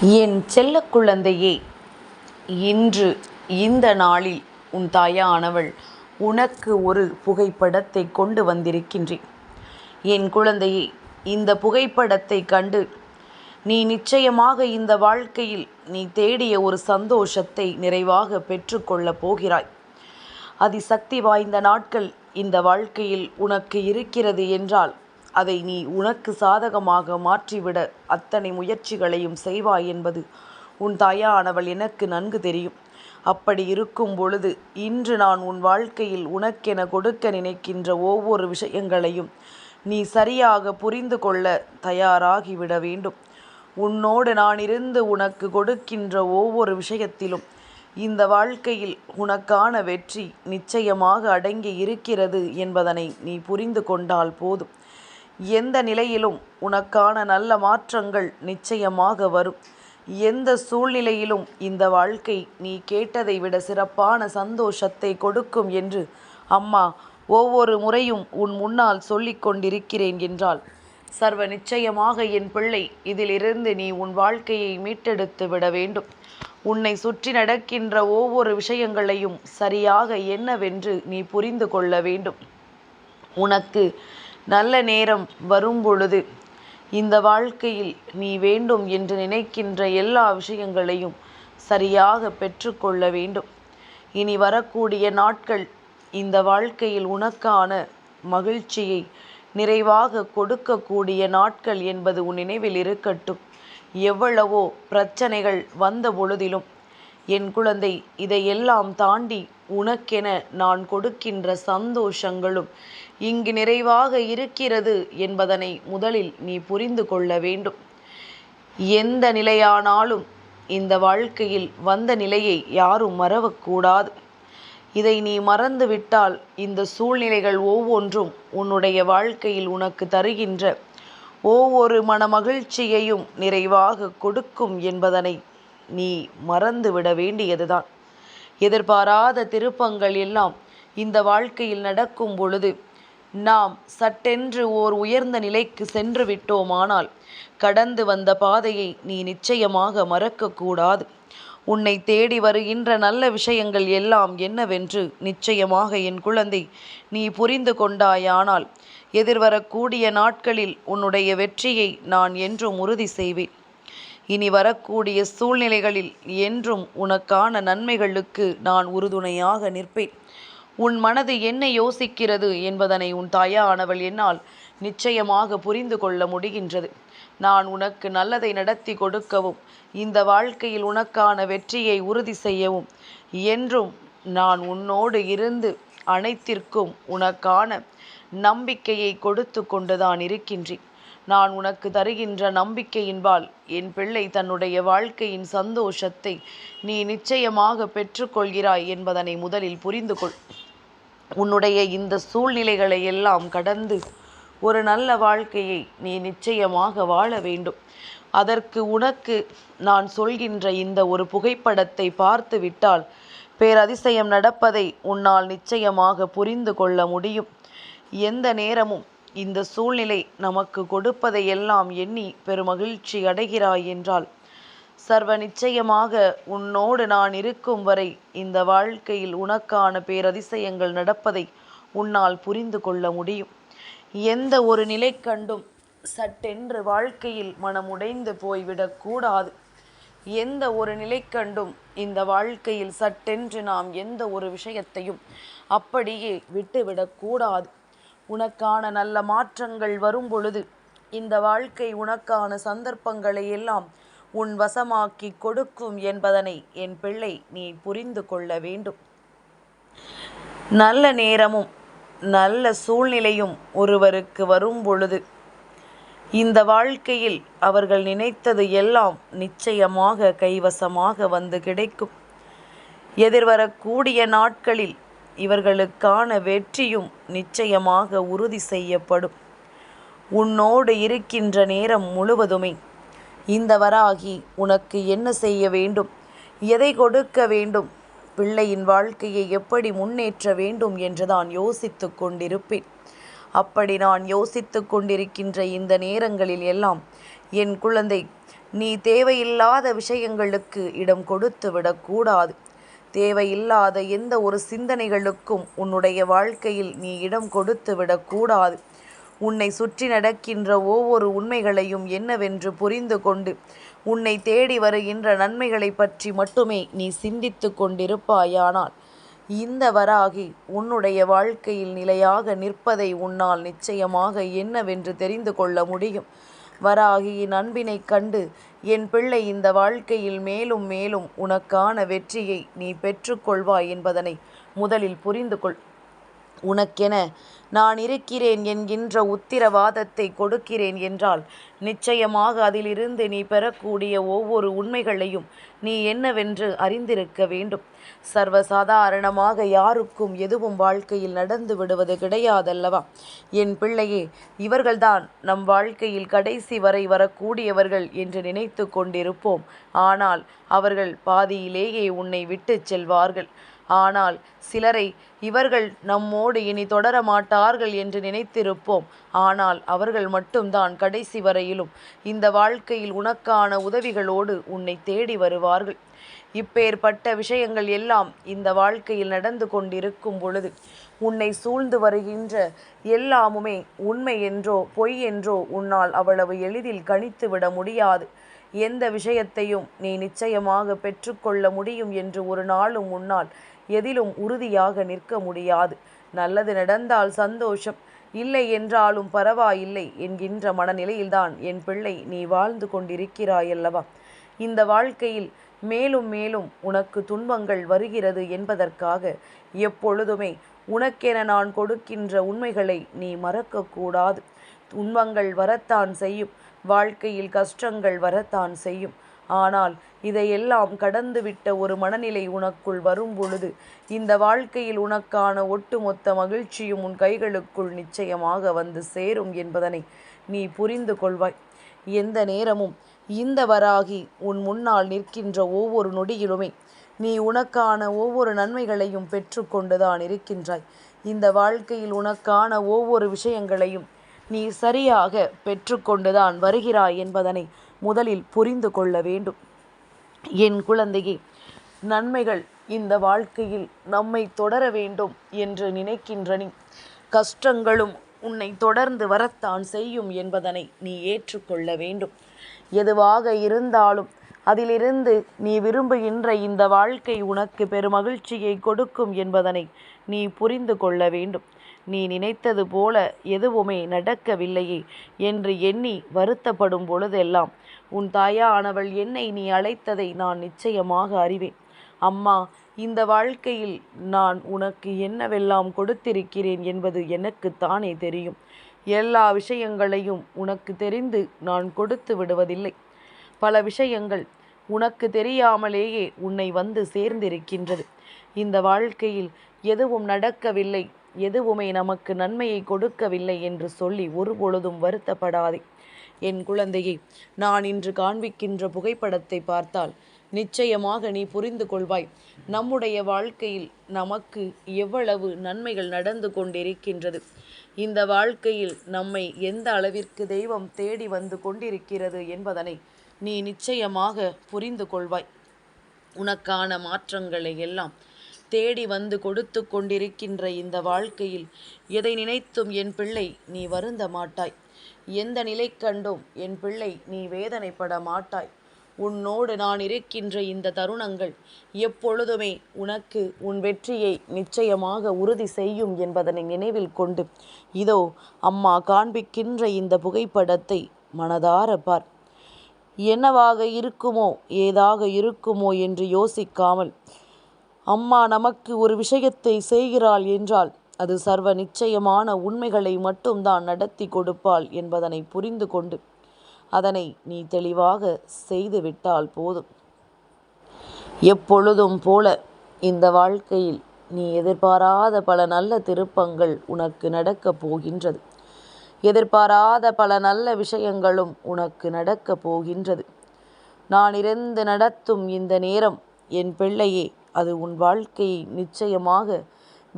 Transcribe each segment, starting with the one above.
என் செல்ல குழந்தையே இன்று இந்த நாளில் உன் தாயானவள் உனக்கு ஒரு புகைப்படத்தை கொண்டு வந்திருக்கின்றேன். என் குழந்தையே இந்த புகைப்படத்தை கண்டு நீ நிச்சயமாக இந்த வாழ்க்கையில் நீ தேடிய ஒரு சந்தோஷத்தை நிறைவாக பெற்றுக்கொள்ளப் போகிறாய். அதிசக்தி வாய்ந்த நாட்கள் இந்த வாழ்க்கையில் உனக்கு இருக்கிறது என்றால் அதை நீ உனக்கு சாதகமாக மாற்றிவிட அத்தனை முயற்சிகளையும் செய்வாய் என்பது உன் தாயானவள் எனக்கு நன்கு தெரியும். அப்படி இருக்கும் பொழுது இன்று நான் உன் வாழ்க்கையில் உனக்கென கொடுக்க நினைக்கின்ற ஒவ்வொரு விஷயங்களையும் நீ சரியாக புரிந்து கொள்ள தயாராகிவிட வேண்டும். உன்னோடு நான் இருந்து உனக்கு கொடுக்கின்ற ஒவ்வொரு விஷயத்திலும் இந்த வாழ்க்கையில் உனக்கான வெற்றி நிச்சயமாக அடங்கி இருக்கிறது என்பதனை நீ புரிந்து கொண்டால் போதும். எந்த நிலையிலும் உனக்கான நல்ல மாற்றங்கள் நிச்சயமாக வரும். எந்த சூழ்நிலையிலும் இந்த வாழ்க்கை நீ கேட்டதை விட சிறப்பான சந்தோஷத்தை கொடுக்கும் என்று அம்மா ஒவ்வொரு முறையும் உன் முன்னால் சொல்லிக் கொண்டிருக்கிறேன் என்றால் சர்வ நிச்சயமாக என் பிள்ளை இதிலிருந்து நீ உன் வாழ்க்கையை மீட்டெடுத்து விட வேண்டும். உன்னை சுற்றி நடக்கின்ற ஒவ்வொரு விஷயங்களையும் சரியாக என்னவென்று நீ புரிந்து கொள்ள வேண்டும். உனக்கு நல்ல நேரம் வரும்பொழுது இந்த வாழ்க்கையில் நீ வேண்டும் என்று நினைக்கின்ற எல்லா விஷயங்களையும் சரியாக பெற்றுக்கொள்ள வேண்டும். இனி வரக்கூடிய நாட்கள் இந்த வாழ்க்கையில் உனக்கான மகிழ்ச்சியை நிறைவாக கொடுக்கக்கூடிய நாட்கள் என்பது உன் நினைவில் இருக்கட்டும். எவ்வளவோ பிரச்சனைகள் வந்த பொழுதிலும் என் குழந்தை இதையெல்லாம் தாண்டி உனக்கென நான் கொடுக்கின்ற சந்தோஷங்களும் இங்கு நிறைவாக இருக்கிறது என்பதனை முதலில் நீ புரிந்து கொள்ள வேண்டும். எந்த நிலையானாலும் இந்த வாழ்க்கையில் வந்த நிலையை யாரும் மறவக்கூடாது. இதை நீ மறந்துவிட்டால் இந்த சூழ்நிலைகள் ஒவ்வொன்றும் உன்னுடைய வாழ்க்கையில் உனக்கு தருகின்ற ஒவ்வொரு மனமகிழ்ச்சியையும் நிறைவாக கொடுக்கும் என்பதனை நீ மறந்துவிட வேண்டியதுதான். எதிர்பாராத திருப்பங்கள் எல்லாம் இந்த வாழ்க்கையில் நடக்கும் பொழுது நாம் சட்டென்று ஓர் உயர்ந்த நிலைக்கு சென்று விட்டோமானால் கடந்து வந்த பாதையை நீ நிச்சயமாக மறக்கக்கூடாது. உன்னை தேடி வருகின்ற நல்ல விஷயங்கள் எல்லாம் என்னவென்று நிச்சயமாக என் குழந்தை நீ புரிந்து கொண்டாயானால் எதிர்வரக்கூடிய நாட்களில் உன்னுடைய வெற்றியை நான் என்றும் உறுதி செய்வேன். இனி வரக்கூடிய சூழ்நிலைகளில் என்றும் உனக்கான நன்மைகளுக்கு நான் உறுதுணையாக நிற்பேன். உன் மனது என்ன யோசிக்கிறது என்பதனை உன் தாயானவள் என்னால் நிச்சயமாக புரிந்து கொள்ள முடிகின்றது. நான் உனக்கு நல்லதை நடத்தி கொடுக்கவும் இந்த வாழ்க்கையில் உனக்கான வெற்றியை உறுதி செய்யவும் என்றும் நான் உன்னோடு இருந்து அனைத்திற்கும் உனக்கான நம்பிக்கையை கொடுத்து கொண்டுதான் இருக்கின்றேன். நான் உனக்கு தருகின்ற நம்பிக்கையின்பால் என் பிள்ளை தன்னுடைய வாழ்க்கையின் சந்தோஷத்தை நீ நிச்சயமாக பெற்றுக்கொள்கிறாய் என்பதனை முதலில் புரிந்து கொள். உன்னுடைய இந்த சூழ்நிலைகளை எல்லாம் கடந்து ஒரு நல்ல வாழ்க்கையை நீ நிச்சயமாக வாழ வேண்டும். அதற்கு உனக்கு நான் சொல்கின்ற இந்த ஒரு புகைப்படத்தை பார்த்து விட்டால் பேரதிசயம் நடப்பதை உன்னால் நிச்சயமாக புரிந்து கொள்ள முடியும். எந்த நேரமும் இந்த சூழ்நிலை நமக்கு கொடுப்பதை எல்லாம் எண்ணி பெருமகிழ்ச்சி அடைகிறாய் என்றால் சர்வ நிச்சயமாக உன்னோடு நான் இருக்கும் வரை இந்த வாழ்க்கையில் உனக்கான பேரதிசயங்கள் நடப்பதை உன்னால் புரிந்து கொள்ள முடியும். எந்த ஒரு நிலை கண்டும் சட்டென்று வாழ்க்கையில் மனமுடைந்து போய்விடக்கூடாது எந்த ஒரு நிலை கண்டும் இந்த வாழ்க்கையில் சட்டென்று நாம் எந்த ஒரு விஷயத்தையும் அப்படியே விட்டுவிடக்கூடாது உனக்கான நல்ல மாற்றங்கள் வரும் பொழுது இந்த வாழ்க்கை உனக்கான சந்தர்ப்பங்களை எல்லாம் உன் வசமாக்கி கொடுக்கும் என்பதனை என் பிள்ளை நீ புரிந்து கொள்ள வேண்டும். நல்ல நேரமும் நல்ல சூழ்நிலையும் ஒருவருக்கு வரும் பொழுது இந்த வாழ்க்கையில் அவர்கள் நினைத்தது எல்லாம் நிச்சயமாக கைவசமாக வந்து கிடைக்கும். எதிர்வரக்கூடிய நாட்களில் இவர்களுக்கான வெற்றியும் நிச்சயமாக உறுதி செய்யப்படும். உன்னோடு இருக்கின்ற நேரம் முழுவதுமே இந்த வராகி உனக்கு என்ன செய்ய வேண்டும்? எதை கொடுக்க வேண்டும்? பிள்ளையின் வாழ்க்கையை எப்படி முன்னேற்ற வேண்டும் என்று தான் யோசித்து கொண்டிருப்பேன். அப்படி நான் யோசித்து கொண்டிருக்கின்ற இந்த நேரங்களில் எல்லாம் என் குழந்தை நீ தேவையில்லாத விஷயங்களுக்கு இடம் கொடுத்து விடக்கூடாது தேவையில்லாத எந்த ஒரு சிந்தனைகளுக்கும் உன்னுடைய வாழ்க்கையில் நீ இடம் கொடுத்து விடக்கூடாது உன்னை சுற்றி நடக்கின்ற ஒவ்வொரு உண்மைகளையும் என்னவென்று புரிந்து கொண்டு உன்னை தேடி வருகின்ற நன்மைகளை பற்றி மட்டுமே நீ சிந்தித்து கொண்டிருப்பாயானால் இந்த வராகி உன்னுடைய வாழ்க்கையில் நிலையாக நிற்பதை உன்னால் நிச்சயமாக என்னவென்று தெரிந்து கொள்ள முடியும். வராகியின் அன்பினைக் கண்டு என் பிள்ளை இந்த வாழ்க்கையில் மேலும் மேலும் உனக்கான வெற்றியை நீ பெற்றுக்கொள்வாய் என்பதனை முதலில் புரிந்து கொள். உனக்கென நான் இருக்கிறேன் என்கின்ற உத்திரவாதத்தை கொடுக்கிறேன் என்றால் நிச்சயமாக அதிலிருந்து நீ பெறக்கூடிய ஒவ்வொரு உண்மைகளையும் நீ என்னவென்று அறிந்திருக்க வேண்டும். சர்வசாதாரணமாக யாருக்கும் எதுவும் வாழ்க்கையில் நடந்து விடுவது கிடையாதல்லவா? என் பிள்ளையே இவர்கள்தான் நம் வாழ்க்கையில் கடைசி வரை வரக்கூடியவர்கள் என்று நினைத்து கொண்டிருப்போம். ஆனால் அவர்கள் பாதியிலேயே உன்னை விட்டு செல்வார்கள். ஆனால் சிலரை இவர்கள் நம்மோடு இனி தொடர மாட்டார்கள் என்று நினைத்திருப்போம். ஆனால் அவர்கள் மட்டும்தான் கடைசி வரையிலும் இந்த வாழ்க்கையில் உனக்கான உதவிகளோடு உன்னை தேடி வருவார்கள். இப்பேற்பட்ட விஷயங்கள் எல்லாம் இந்த வாழ்க்கையில் நடந்து கொண்டிருக்கும் பொழுது உன்னை சூழ்ந்து வருகின்ற எல்லாமுமே உண்மை என்றோ பொய் என்றோ உன்னால் அவ்வளவு எளிதில் கணித்து விட முடியாது. எந்த விஷயத்தையும் நீ நிச்சயமாக பெற்றுக்கொள்ள முடியும் என்று ஒரு நாளும் உன்னால் எதிலும் உறுதியாக நிற்க முடியாது. நல்லது நடந்தால் சந்தோஷம். இல்லை என்றாலும் பரவாயில்லை என்கின்ற மனநிலையில்தான் என் பிள்ளை நீ வாழ்ந்து கொண்டிருக்கிறாயல்லவா? இந்த வாழ்க்கையில் மேலும் மேலும் உனக்கு துன்பங்கள் வருகிறது என்பதற்காக எப்பொழுதுமே உனக்கென நான் கொடுக்கின்ற உண்மைகளை நீ மறக்கக்கூடாது. துன்பங்கள் வரத்தான் செய்யும். வாழ்க்கையில் கஷ்டங்கள் வரத்தான் செய்யும். ஆனால் இதையெல்லாம் கடந்துவிட்ட ஒரு மனநிலை உனக்குள் வரும் பொழுது இந்த வாழ்க்கையில் உனக்கான ஒட்டுமொத்த மகிழ்ச்சியும் உன் கைகளுக்குள் நிச்சயமாக வந்து சேரும் என்பதனை நீ புரிந்து கொள்வாய். எந்த நேரமும் இந்த வராகி உன் முன்னால் நிற்கின்ற ஒவ்வொரு நொடியிலுமே நீ உனக்கான ஒவ்வொரு நன்மைகளையும் பெற்றுக்கொண்டுதான் இருக்கின்றாய். இந்த வாழ்க்கையில் உனக்கான ஒவ்வொரு விஷயங்களையும் நீ சரியாக பெற்றுக்கொண்டுதான் வருகிறாய் என்பதனை முதலில் புரிந்து கொள்ள வேண்டும். என் குழந்தையே நன்மைகள் இந்த வாழ்க்கையில் நம்மை தொடர வேண்டும் என்று நினைக்கின்ற நீ. கஷ்டங்களும் உன்னை தொடர்ந்து வரத்தான் செய்யும் என்பதனை நீ ஏற்றுக்கொள்ள வேண்டும். எதுவாக இருந்தாலும் அதிலிருந்து நீ விரும்புகின்ற இந்த வாழ்க்கை உனக்கு பெருமகிழ்ச்சியை கொடுக்கும் என்பதனை நீ புரிந்து கொள்ள வேண்டும். நீ நினைத்தது போல எதுவுமே நடக்கவில்லையே என்று எண்ணி வருத்தப்படும் பொழுதெல்லாம் உன் தாயானவள் என்னை நீ அழைத்ததை நான் நிச்சயமாக அறிவேன். அம்மா இந்த வாழ்க்கையில் நான் உனக்கு என்னவெல்லாம் கொடுத்திருக்கிறேன் என்பது எனக்கு தானே தெரியும். எல்லா விஷயங்களையும் உனக்கு தெரிந்து நான் கொடுத்து விடுவதில்லை. பல விஷயங்கள் உனக்கு தெரியாமலேயே உன்னை வந்து சேர்ந்திருக்கின்றது. இந்த வாழ்க்கையில் எதுவும் நடக்கவில்லை எதுவுமே நமக்கு நன்மையை கொடுக்கவில்லை என்று சொல்லி ஒரு பொழுதும் வருத்தப்படாதே. என் குழந்தையை நான் இன்று காண்பிக்கின்ற புகைப்படத்தை பார்த்தால் நிச்சயமாக நீ புரிந்து கொள்வாய். நம்முடைய வாழ்க்கையில் நமக்கு எவ்வளவு நன்மைகள் நடந்து கொண்டிருக்கின்றது. இந்த வாழ்க்கையில் நம்மை எந்த அளவிற்கு தெய்வம் தேடி வந்து கொண்டிருக்கிறது என்பதனை நீ நிச்சயமாக புரிந்து கொள்வாய். உனக்கான மாற்றங்களை எல்லாம் தேடி வந்து கொடுத்து கொண்டிருக்கின்ற இந்த வாழ்க்கையில் எதை நினைத்தும் என் பிள்ளை நீ வருந்த மாட்டாய். எந்த நிலை கண்டும் என் பிள்ளை நீ வேதனைப்பட மாட்டாய். உன்னோடு நான் இருக்கின்ற இந்த தருணங்கள் எப்பொழுதுமே உனக்கு உன் வெற்றியை நிச்சயமாக உறுதி செய்யும் என்பதனை நினைவில் கொண்டு இதோ அம்மா காண்பிக்கின்ற இந்த புகைப்படத்தை மனதார பார். என்னவாக இருக்குமோ ஏதாக இருக்குமோ என்று யோசிக்காமல் அம்மா நமக்கு ஒரு விஷயத்தை செய்கிறாள் என்றால் அது சர்வ நிச்சயமான உண்மைகளை மட்டும்தான் நடத்தி கொடுப்பாள் என்பதனை புரிந்து கொண்டு அதனை நீ தெளிவாக செய்துவிட்டால் போதும். எப்பொழுதும் போல இந்த வாழ்க்கையில் நீ எதிர்பாராத பல நல்ல திருப்பங்கள் உனக்கு நடக்கப் போகின்றது. எதிர்பாராத பல நல்ல விஷயங்களும் உனக்கு நடக்கப் போகின்றது. நான் இருந்து நடத்தும் இந்த நேரம் என் பிள்ளையே அது உன் வாழ்க்கையை நிச்சயமாக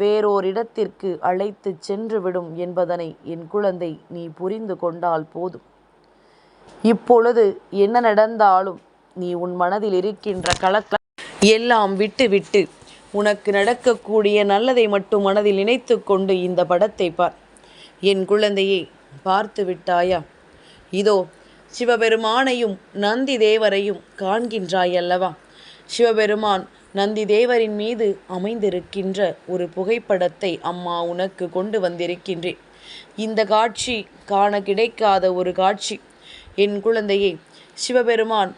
வேறோரிடத்திற்கு அழைத்து சென்றுவிடும் என்பதனை என் குழந்தை நீ புரிந்து கொண்டால் போதும். இப்பொழுது என்ன நடந்தாலும் நீ உன் மனதில் இருக்கின்ற கலக்க எல்லாம் விட்டுவிட்டு உனக்கு நடக்கக்கூடிய நல்லதை மட்டும் மனதில் நினைத்து கொண்டு இந்த படத்தை பார். என் குழந்தையை பார்த்து விட்டாயா? இதோ சிவபெருமானையும் நந்தி தேவரையும் காண்கின்றாயல்லவா சிவபெருமான் நந்தி தேவரின் மீது அமைந்திருக்கின்ற ஒரு புகைப்படத்தை அம்மா உனக்கு கொண்டு வந்திருக்கின்றேன். இந்த காட்சி காண கிடைக்காத ஒரு காட்சி. என் குழந்தையே சிவபெருமான்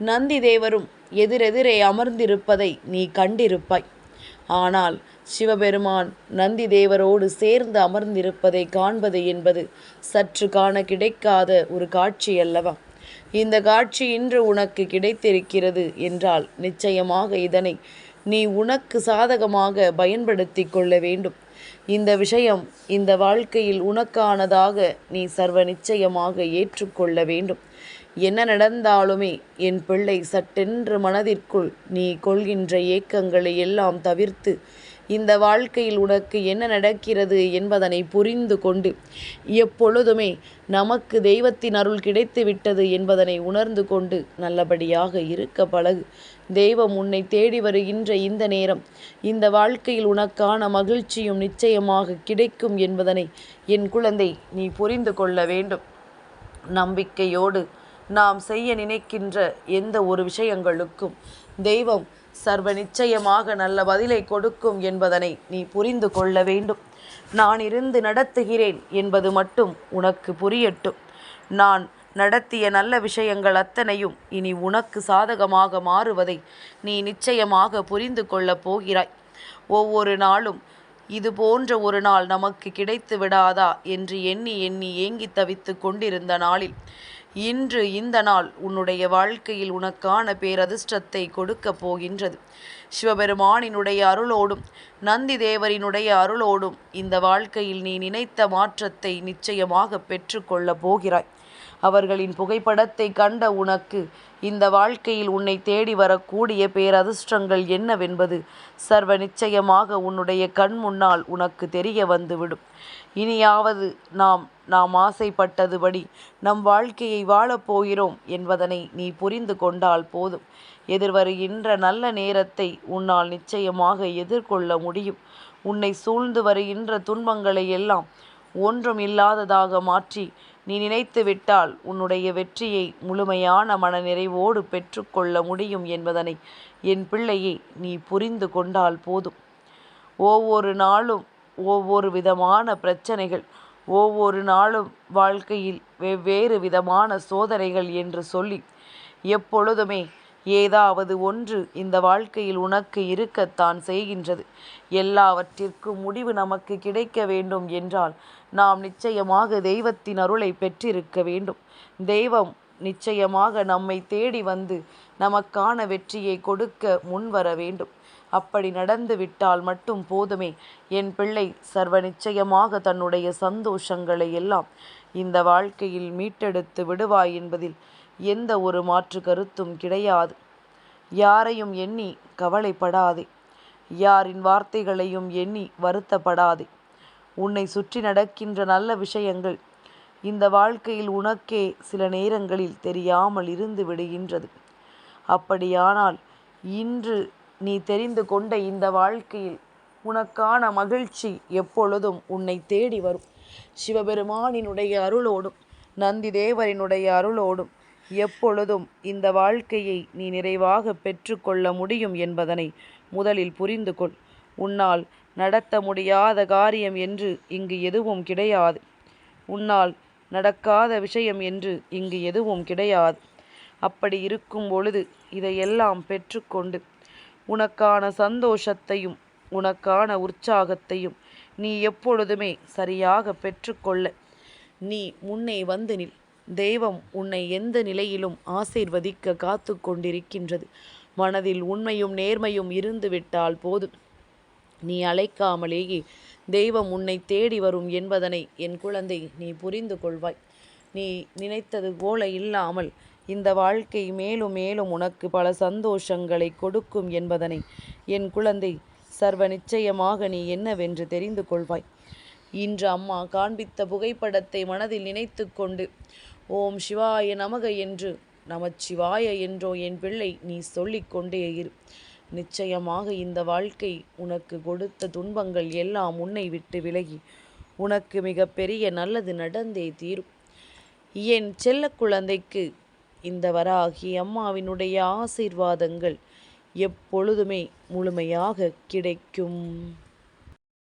நந்தி தேவரும் எதிரெதிரே அமர்ந்திருப்பதை நீ கண்டிருப்பாய். ஆனால் சிவபெருமான் நந்தி தேவரோடு சேர்ந்து அமர்ந்திருப்பதை காண்பது என்பது சற்று காண கிடைக்காத ஒரு காட்சி அல்லவா? இந்த காட்சி இன்று உனக்கு கிடைத்திருக்கிறது என்றால் நிச்சயமாக இதனை நீ உனக்கு சாதகமாக பயன்படுத்தி கொள்ள வேண்டும். இந்த விஷயம் இந்த வாழ்க்கையில் உனக்கானதாக நீ சர்வ நிச்சயமாக ஏற்றுக்கொள்ள வேண்டும். என்ன நடந்தாலுமே என் பிள்ளை சட்டென்று மனதிற்குள் நீ கொள்கின்ற ஏக்கங்களை எல்லாம் தவிர்த்து இந்த வாழ்க்கையில் உனக்கு என்ன நடக்கிறது என்பதனை புரிந்து கொண்டு எப்பொழுதுமே நமக்கு தெய்வத்தின் அருள் கிடைத்து விட்டது என்பதனை உணர்ந்து கொண்டு நல்லபடியாக இருக்க பழகு. தெய்வம் உன்னை தேடி வருகின்ற இந்த நேரம் இந்த வாழ்க்கையில் உனக்கான மகிழ்ச்சியும் நிச்சயமாக கிடைக்கும் என்பதனை என் குழந்தை நீ புரிந்து கொள்ள வேண்டும். நம்பிக்கையோடு நாம் செய்ய நினைக்கின்ற எந்த ஒரு விஷயங்களுக்கும் தெய்வம் சர்வ நிச்சயமாக நல்ல பதிலை கொடுக்கும் என்பதனை நீ புரிந்து கொள்ள வேண்டும். நான் இருந்து நடத்துகிறேன் என்பது மட்டும் உனக்கு புரியட்டும். நான் நடத்திய நல்ல விஷயங்கள் அத்தனையும் இனி உனக்கு சாதகமாக மாறுவதை நீ நிச்சயமாக புரிந்து கொள்ளப் போகிறாய். ஒவ்வொரு நாளும் இது போன்ற ஒரு நாள் நமக்கு கிடைத்து விடாதா என்று எண்ணி எண்ணி ஏங்கி தவித்து கொண்டிருந்த நாளில் இன்று இந்த நாள் உன்னுடைய வாழ்க்கையில் உனக்கான பேரதிர்ஷ்டத்தை கொடுக்கப் போகின்றது. சிவபெருமானினுடைய அருளோடும் நந்தி தேவரினுடைய அருளோடும் இந்த வாழ்க்கையில் நீ நினைத்த மாற்றத்தை நிச்சயமாக பெற்றுக்கொள்ளப் போகிறாய். அவர்களின் புகைப்படத்தை கண்ட உனக்கு இந்த வாழ்க்கையில் உன்னை தேடி வரக்கூடிய பேரதிர்ஷ்டங்கள் என்னவென்பது சர்வ நிச்சயமாக உன்னுடைய கண் முன்னால் உனக்கு தெரிய வந்துவிடும். இனியாவது நாம் நாம் ஆசைப்பட்டதுபடி நம் வாழ்க்கையை வாழப்போகிறோம் என்பதனை நீ புரிந்து கொண்டால் போதும். எதிர்வருகின்ற நல்ல நேரத்தை உன்னால் நிச்சயமாக எதிர்கொள்ள முடியும். உன்னை சூழ்ந்து வருகின்ற துன்பங்களை எல்லாம் ஒன்றும் இல்லாததாக மாற்றி நீ நினைத்து விட்டால் உன்னுடைய வெற்றியை முழுமையான மனநிறைவோடு பெற்றுக்கொள்ள முடியும் என்பதனை என் பிள்ளையை நீ புரிந்து கொண்டால் போதும். ஒவ்வொரு நாளும் ஒவ்வொரு விதமான பிரச்சனைகள் ஒவ்வொரு நாளும் வாழ்க்கையில் வெவ்வேறு விதமான சோதனைகள் என்று சொல்லி எப்பொழுதுமே ஏதாவது ஒன்று இந்த வாழ்க்கையில் உனக்கு இருக்கத்தான் செய்கின்றது. எல்லாவற்றிற்கும் முடிவு நமக்கு கிடைக்க வேண்டும் என்றால் நாம் நிச்சயமாக தெய்வத்தின் அருளை பெற்றிருக்க வேண்டும். தெய்வம் நிச்சயமாக நம்மை தேடி வந்து நமக்கான வெற்றியை கொடுக்க முன்வர வேண்டும். அப்படி நடந்து விட்டால் மட்டும் போதுமே. என் பிள்ளை சர்வ நிச்சயமாக தன்னுடைய சந்தோஷங்களை எல்லாம் இந்த வாழ்க்கையில் மீட்டெடுத்து விடுவாய் என்பதில் எந்த ஒரு மாற்று கருத்தும் கிடையாது. யாரையும் எண்ணி கவலைப்படாதே. யாரின் வார்த்தைகளையும் எண்ணி வருத்தப்படாதே. உன்னை சுற்றி நடக்கின்ற நல்ல விஷயங்கள் இந்த வாழ்க்கையில் உனக்கே சில நேரங்களில் தெரியாமல் இருந்து விடுகின்றது. அப்படியானால் இன்று நீ தெரிந்து கொண்ட இந்த வாழ்க்கையில் உனக்கான மகிழ்ச்சி எப்பொழுதும் உன்னை தேடி வரும். சிவபெருமானினுடைய அருளோடும் நந்தி தேவரினுடைய அருளோடும் எப்பொழுதும் இந்த வாழ்க்கையை நீ நிறைவாக பெற்றுக்கொள்ள முடியும் என்பதனை முதலில் புரிந்து கொள். உன்னால் நடத்த முடியாத காரியம் என்று இங்கு எதுவும் கிடையாது. உன்னால் நடக்காத விஷயம் என்று இங்கு எதுவும் கிடையாது. அப்படி இருக்கும் பொழுது இதையெல்லாம் பெற்றுக்கொண்டு உனக்கான சந்தோஷத்தையும் உனக்கான உற்சாகத்தையும் நீ எப்பொழுதுமே சரியாக பெற்றுக்கொள்ள. நீ முன்னே வந்து நில். தெய்வம் உன்னை எந்த நிலையிலும் ஆசீர்வதிக்க காத்து கொண்டிருக்கின்றது மனதில் உண்மையும் நேர்மையும் இருந்துவிட்டால் போதும். நீ அழைக்காமலேயே தெய்வம் உன்னை தேடி வரும் என்பதனை என் குழந்தை நீ புரிந்து கொள்வாய். நீ நினைத்தது போல இல்லாமல் இந்த வாழ்க்கை மேலும் மேலும் உனக்கு பல சந்தோஷங்களை கொடுக்கும் என்பதனை என் குழந்தை சர்வ நிச்சயமாக நீ என்னவென்று தெரிந்து கொள்வாய். இன்று அம்மா காண்பித்த புகைப்படத்தை மனதில் நினைத்து கொண்டு ஓம் சிவாய நமக என்று நமச்சிவாய என்றோ என் பிள்ளை நீ சொல்லிக்கொண்டே இரு. நிச்சயமாக இந்த வாழ்க்கை உனக்கு கொடுத்த துன்பங்கள் எல்லாம் உன்னை விட்டு விலகி உனக்கு மிகப்பெரிய நல்லது நடந்தே தீரும். என் செல்ல குழந்தைக்கு இந்த வராகி அம்மாவினுடைய ஆசீர்வாதங்கள் எப்பொழுதுமே முழுமையாக கிடைக்கும்.